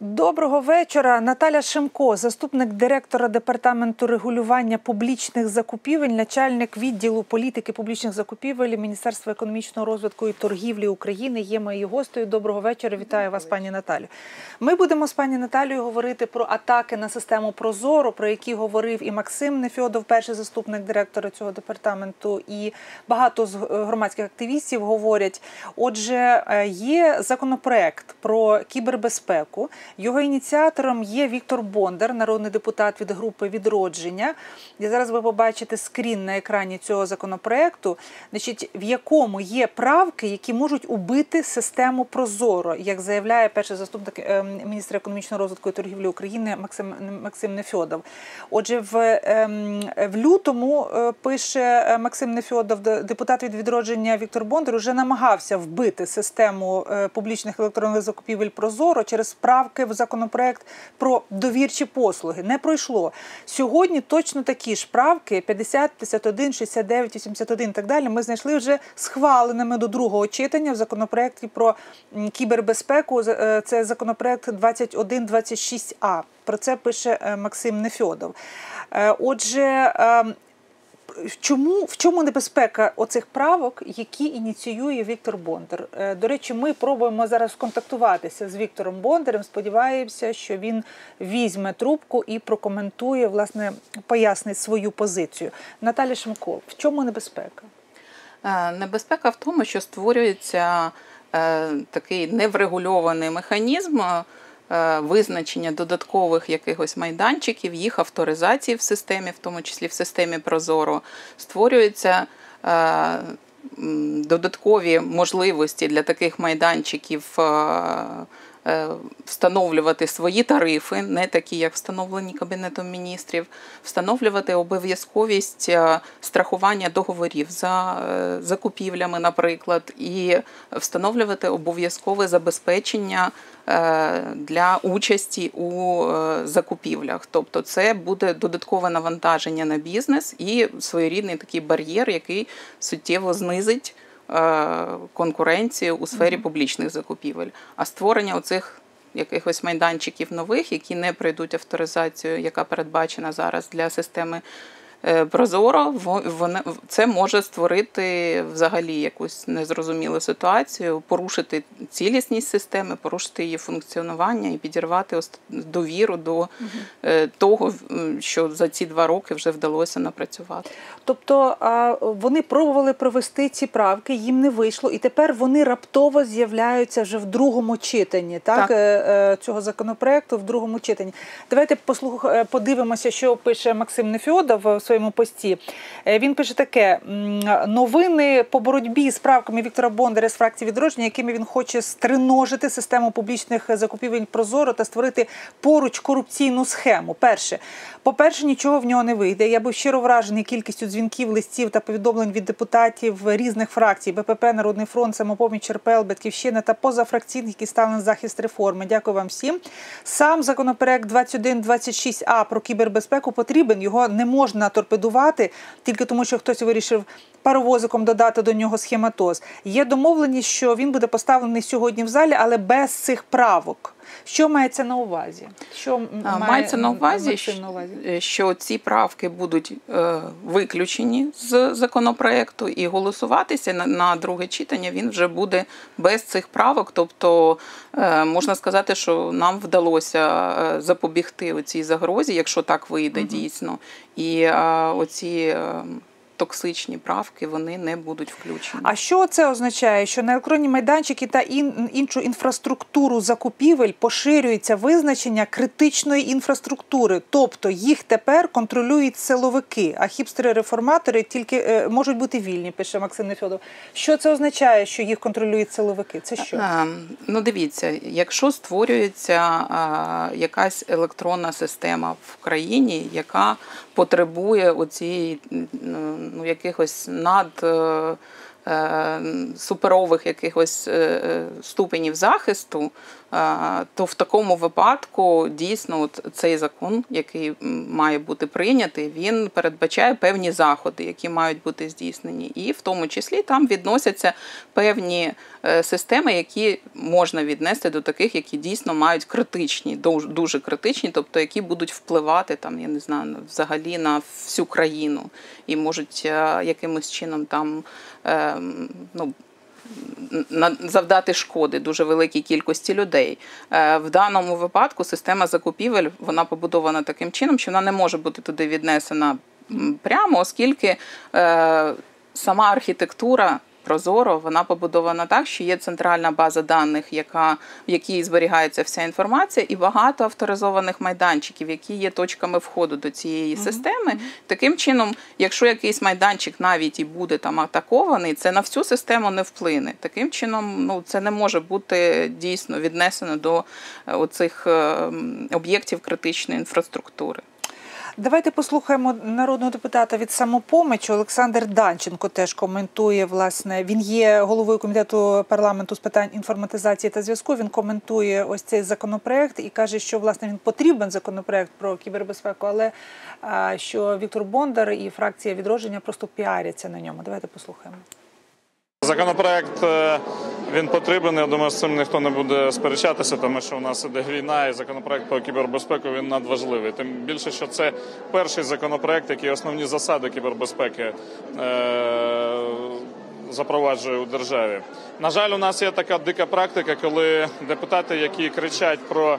Доброго вечора. Наталя Шимко, заступник директора департаменту регулювання публічних закупівель, начальник відділу політики публічних закупівель Міністерства економічного розвитку і торгівлі України. Є моєю гостею. Доброго вечора. Вітаю вас, пані Наталю. Ми будемо з пані Наталією говорити про атаки на систему Прозоро, про які говорив і Максим Нефьодов, перший заступник директора цього департаменту, і багато з громадських активістів говорять. Отже, е, є законопроект про кібербезпеку. Його ініціатором є Віктор Бондар, народний депутат від групи відродження. І зараз ви побачите скрін на екрані цього законопроекту, значить, в якому є правки, які можуть убити систему Прозоро, як заявляє перший заступник е, міністра економічного розвитку і торгівлі України Максим Максим Нефьодов. Отже, в ем, в лютому е, пише е, Максим Нефьодов, депутат від відродження Віктор Бондар, вже намагався вбити систему публічних електронних закупівель Прозоро через правки в законопроект про довірчі послуги. Не пройшло сьогодні. Точно такі ж правки: 50, 51, 69, 81 і так далі. Ми знайшли вже схваленими до другого читання в законопроекті про кібербезпеку. Е, це законопроект 2126 а Про це пише е, Максим Нефьодов. Е, отже, ем, чому в чому небезпека оцих правок, які ініціює Віктор Бондар? Е, до речі, ми пробуємо зараз контактуватися з Віктором Бондарем. Сподіваємося, що він візьме трубку і прокоментує, власне, пояснить свою позицію. Наталя Шимко, в чому небезпека? Е, небезпека в тому, що створюється е, такий неврегульований механізм. Е, визначення додаткових якихось майданчиків, їх авторизації в системі, в тому числі в системі Прозоро, створюються е, додаткові можливості для таких майданчиків. Е, встановлювати свої тарифи, не такі, як встановлені Кабінетом міністрів, встановлювати обов'язковість страхування договорів за закупівлями, наприклад, і встановлювати обов'язкове забезпечення Е, для участі у е, закупівлях. Тобто, це буде додаткове навантаження на бізнес і своєрідний такий бар'єр, який суттєво знизить е, конкуренцію у сфері публічних закупівель. А створення оцих якихось майданчиків нових, які не пройдуть авторизацію, яка передбачена зараз для системи прозоро, вони це може створити взагалі якусь незрозумілу ситуацію, порушити цілісність системи, порушити її функціонування і підірвати довіру до угу. того, що за ці два роки вже вдалося напрацювати. Тобто вони пробували провести ці правки, їм не вийшло, і тепер вони раптово з'являються вже в другому читанні, так, так. Е, цього законопроекту в другому читанні. Давайте послух подивимося, що пише Максим Нефьодов в своїй своєму пості. Е, він пише таке: новини по боротьбі з правками Віктора Бондаря з фракції відродження, якими він хоче стриножити систему публічних закупівель Прозоро та створити поруч корупційну схему. Перше, по-перше, нічого в нього не вийде. Я був щиро вражений кількістю дзвінків, листів та повідомлень від депутатів різних фракцій БПП, Народний фронт, самопоміч РПЛ, Батьківщина та позафракційних, які стали на захист реформи. Дякую вам всім. Сам законопроект 2126 а про кібербезпеку потрібен. Його не можна торпедувати тільки тому, що хтось вирішив паровозиком додати до нього схематоз. Є домовленість, що він буде поставлений сьогодні в залі, але без цих правок. Що мається на увазі? Що має, Мається на увазі, на увазі, е, що ці правки будуть е, виключені з законопроекту і голосуватися на, на друге читання він вже буде без цих правок. Тобто е, можна сказати, що нам вдалося запобігти цій загрозі, якщо так вийде угу. дійсно. І е, оці. Е, токсичні правки вони не будуть включені. А що це означає? Що на електронні майданчики та ін, іншу інфраструктуру закупівель поширюється визначення критичної інфраструктури, тобто їх тепер контролюють силовики, а хіпстери-реформатори тільки е, можуть бути вільні, пише Максим Нефьодов. Що це означає, що їх контролюють силовики? Це що? А, ем, ну дивіться, якщо створюється а, якась електронна система в країні, яка потребує оцієї ну, якихось над е, е, суперових якихось е, ступенів захисту, то в такому випадку дійсно от цей закон, який має бути прийнятий, він передбачає певні заходи, які мають бути здійснені, і в тому числі там відносяться певні е, системи, які можна віднести до таких, які дійсно мають критичні, дуже- критичні, тобто які будуть впливати там, я не знаю, взагалі на всю країну і можуть е, якимось чином там ем, ну, завдати шкоди дуже великій кількості людей. Е, В даному випадку система закупівель вона побудована таким чином, що вона не може бути туди віднесена прямо, оскільки е, сама архітектура. Прозоро вона побудована так, що є центральна база даних, яка, в якій зберігається вся інформація, і багато авторизованих майданчиків, які є точками входу до цієї системи. Таким чином, якщо якийсь майданчик навіть і буде там атакований, це на всю систему не вплине. Таким чином, ну це не може бути дійсно віднесено до е, оцих е, об'єктів критичної інфраструктури. Давайте послухаємо народного депутата від самопомочі. Олександр Данченко теж коментує. Власне, він є головою комітету парламенту з питань інформатизації та зв'язку. Він коментує ось цей законопроект і каже, що власне він потрібен законопроект про кібербезпеку, але що Віктор Бондар і фракція відродження просто піаряться на ньому. Давайте послухаємо. Законопроект е, він потрібен. Я думаю, з цим ніхто не буде сперечатися, тому що у нас іде війна, і законопроект про кібербезпеку він надважливий. Тим більше, що це перший законопроект, який основні засади кібербезпеки е, запроваджує у державі. На жаль, у нас є така дика практика, коли депутати, які кричать про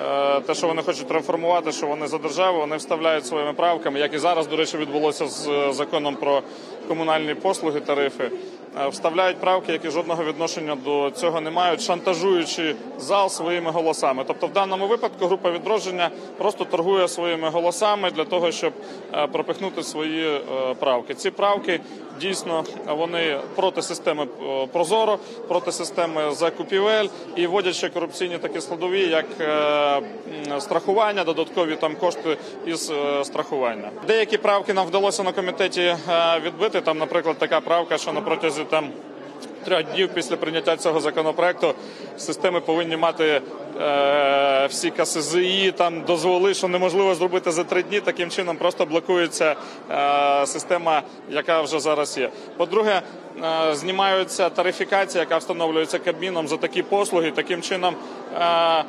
е, те, що вони хочуть реформувати, що вони за державу, вони вставляють своїми правками, як і зараз, до речі, відбулося з законом про комунальні послуги, тарифи. Е, Вставляють правки, які жодного відношення до цього не мають, шантажуючи зал своїми голосами. Тобто, в даному випадку група відродження просто торгує своїми голосами для того, щоб е, пропихнути свої е, правки. Ці правки дійсно вони проти системи е, Прозоро, проти системи закупівель і вводять ще корупційні такі складові, як е, страхування, додаткові там кошти із е, страхування. Деякі правки нам вдалося на комітеті відбити. Там, наприклад, така правка, що на протязі там. Трьох днів після прийняття цього законопроекту системи повинні мати е, всі КСЗІ, там дозволи, що неможливо зробити за три дні. Таким чином просто блокується е, система, яка вже зараз є. По-друге, е, знімаються тарифікація, яка встановлюється Кабміном за такі послуги. Таким чином. Е,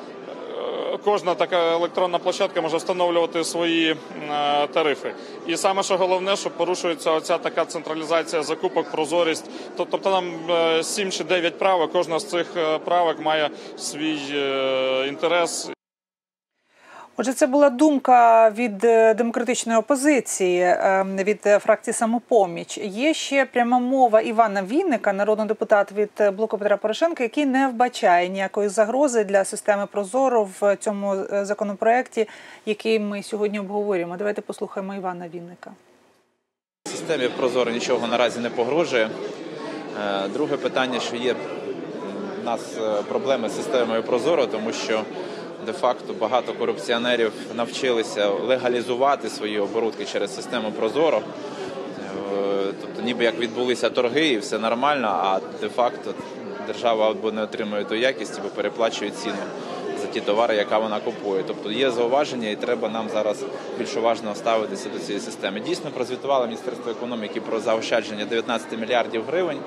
Кожна така електронна площадка може встановлювати свої е, тарифи. І саме що головне, що порушується оця така централізація закупок, прозорість. Тобто нам е, 7 чи 9 правок, кожна з цих е, правок має свій е, інтерес. Отже, це була думка від е, демократичної опозиції, е, від е, фракції самопоміч. Є ще пряма мова Івана Вінника, народного депутата від е, блоку Петра Порошенка, який не вбачає ніякої загрози для системи Прозоро в цьому законопроекті, який ми сьогодні обговорюємо. Давайте послухаємо Івана Вінника. Системі Прозоро нічого наразі не погрожує. Друге питання, що є в нас проблеми з системою Прозоро, тому що де-факто багато корупціонерів навчилися легалізувати свої оборудки через систему Прозоро. Е, Тобто, ніби як відбулися торги і все нормально, а де-факто держава або не отримує ту якість, або переплачує ціну за ті товари, яка вона купує. Тобто є зауваження, і треба нам зараз більш уважно ставитися до цієї системи. Дійсно, прозвітувало Міністерство економіки про заощадження 19 мільярдів гривень.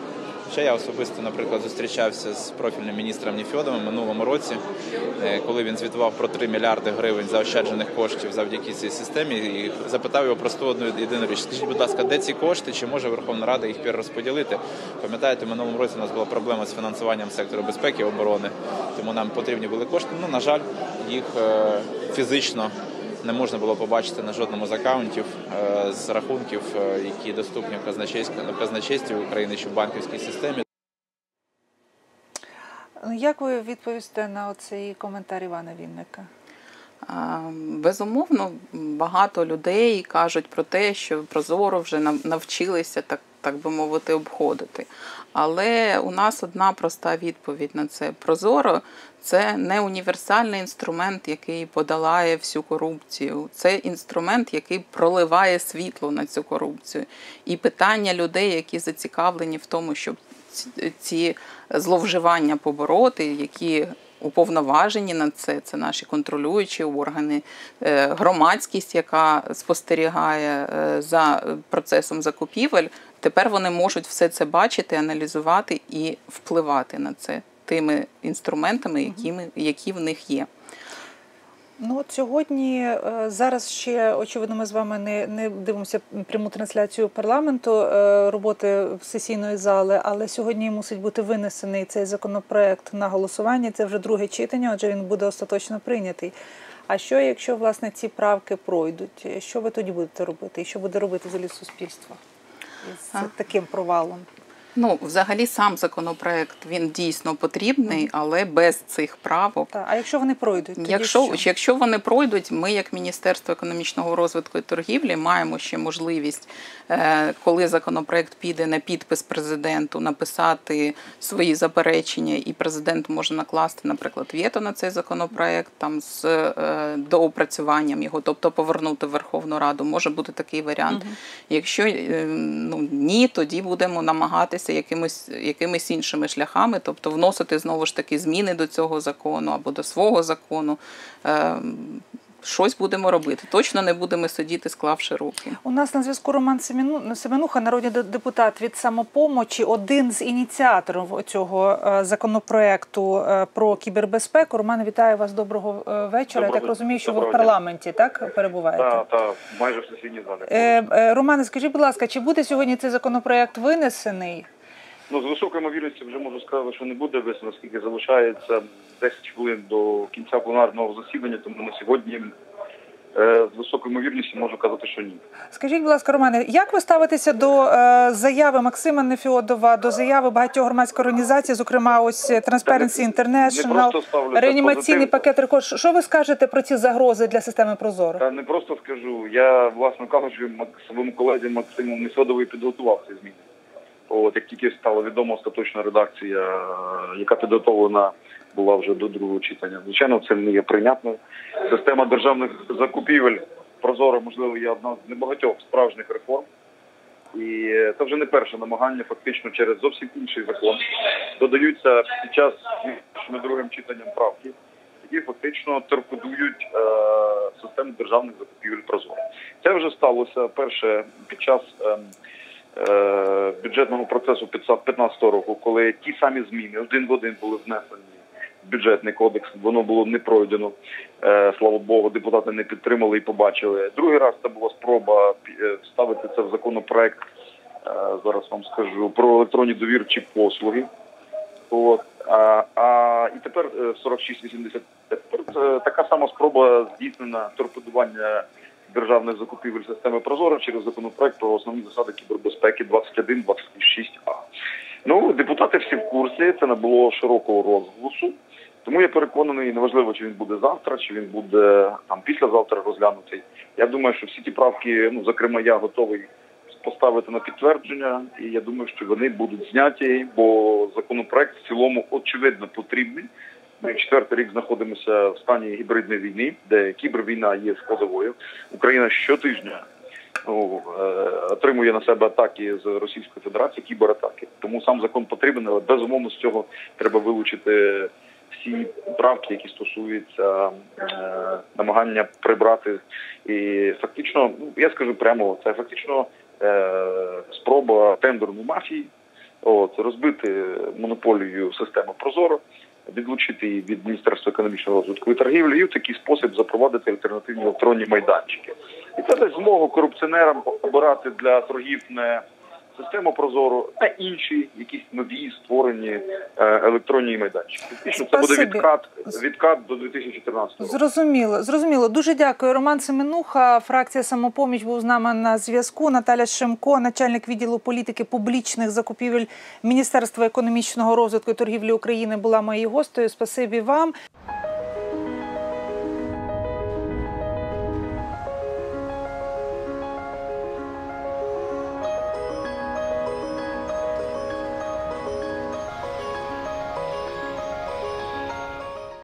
Ще я особисто, наприклад, зустрічався з профільним міністром Ніфьодовим минулому році, е, коли він звітував про 3 мільярди гривень заощаджених коштів завдяки цій системі, і запитав його просто одну єдину річ. Скажіть, будь ласка, де ці кошти? Чи може Верховна Рада їх перерозподілити? Пам'ятаєте, минулому році у нас була проблема з фінансуванням сектору безпеки і оборони, тому нам потрібні були кошти. Ну, на жаль, їх е, фізично не можна було побачити на жодному з акаунтів е, з рахунків, е, які доступні в казначействі України чи в банківській системі. Як ви відповісте на цей коментар Івана Вінника? Безумовно, багато людей кажуть про те, що Прозоро вже навчилися так, так би мовити, обходити. Але у нас одна проста відповідь на це: Прозоро це не універсальний інструмент, який подолає всю корупцію. Це інструмент, який проливає світло на цю корупцію. І питання людей, які зацікавлені в тому, щоб ці- зловживання побороти, які уповноважені на це. Це наші контролюючі органи, е, громадськість, яка спостерігає е, за процесом закупівель. Тепер вони можуть все це бачити, аналізувати і впливати на це тими інструментами, якими, які в них є. Ну от сьогодні е, зараз ще очевидно, ми з вами не, не дивимося пряму трансляцію парламенту е, роботи сесійної зали, але сьогодні мусить бути винесений цей законопроект на голосування. Це вже друге читання, отже, він буде остаточно прийнятий. А що, якщо власне ці правки пройдуть? Що ви тоді будете робити? І що буде робити взагалі суспільство з А. таким провалом? Ну, взагалі, сам законопроект він дійсно потрібний, але без цих правок. Та, а якщо вони пройдуть, тоді Якщо, що? якщо вони пройдуть, ми, як Міністерство економічного розвитку і торгівлі, маємо ще можливість, е, коли законопроект піде на підпис президенту, написати свої заперечення, і президент може накласти, наприклад, вето на цей законопроект там з е, доопрацюванням його, тобто повернути в Верховну Раду. Може бути такий варіант. Якщо е, ну, ні, тоді будемо намагатися якимось, якимись іншими шляхами, тобто вносити знову ж таки зміни до цього закону або до свого закону. Е, Щось будемо робити. Точно не будемо сидіти, склавши руки. У нас на зв'язку Роман Семену- Семенуха, народний депутат від самопомочі, один з ініціаторів цього е, законопроекту е, про кібербезпеку. Роман, вітаю вас. Доброго е, вечора. Я так розумію, що ви в парламенті так перебуваєте. Так, так, майже в сесійній залі. Е, е, Романе, скажіть, будь ласка, чи буде сьогодні цей законопроект винесений? Ну, з високою ймовірністю вже можу сказати, що не буде висновку, оскільки залишається 10 хвилин до кінця пленарного засідання, тому на сьогодні е, з високою ймовірністю можу казати, що ні. Скажіть, будь ласка, Романе, як ви ставитеся до е, заяви Максима Нефіодова, до заяви багатьох громадських організацій, зокрема ось Transparency Не International, реанімаційний пакет рекорд. Що ви скажете про ці загрози для системи Прозоро? Та не просто скажу. Я, власне кажучи, своєму колезі Максиму Несодові підготував ці зміни. От як тільки стала відома остаточна редакція, яка підготовлена була вже до другого читання. Звичайно, це не є прийнятною. Система державних закупівель прозоро, можливо, є одна з небагатьох справжніх реформ. І це вже не перше намагання, фактично через зовсім інший закон. Додаються під час другим читанням правки, які фактично торпедують е, систему державних закупівель Прозоро. Це вже сталося перше під час е, бюджетного процесу 2015 року, коли ті самі зміни один в один були внесені в бюджетний кодекс. Воно було не пройдено. Е, слава Богу, депутати не підтримали і побачили. Другий раз це була спроба е, вставити це в законопроект. е, Зараз вам скажу про електронні довірчі послуги. От а, а і тепер е, 4680. Тепер е, така сама спроба здійснена торпедування державних закупівель системи Прозоро через законопроект про основні засади кібербезпеки 21-26А. Ну, депутати всі в курсі, це не було широкого розголосу. Тому я переконаний, неважливо, чи він буде завтра, чи він буде там післязавтра розглянутий. Я думаю, що всі ті правки, ну зокрема, я готовий поставити на підтвердження, і я думаю, що вони будуть зняті, бо законопроект в цілому очевидно потрібний. Ми четвертий рік знаходимося в стані гібридної війни, де кібервійна є складовою. Україна щотижня ну, отримує на себе атаки з Російської Федерації, кібератаки. Тому сам закон потрібен, але безумовно з цього треба вилучити всі правки, які стосуються е, намагання прибрати. І фактично, ну я скажу прямо, це фактично е, спроба тендерної мафії, от розбити монополію системи Прозоро. Відлучити її від Міністерства економічного розвитку і торгівлі і в такий спосіб запровадити альтернативні електронні майданчики. І це дасть змогу корупціонерам обирати для торгів не систему Прозоро, а інші якісь нові створені е, електронні майданчики. Фактично, це буде відкат відкат до 2014 року. Зрозуміло, зрозуміло. Дуже дякую. Роман Семенуха, фракція самопоміч був з нами на зв'язку. Наталя Шемко, начальник відділу політики публічних закупівель Міністерства економічного розвитку і торгівлі України, була моєю гостею. Спасибі вам.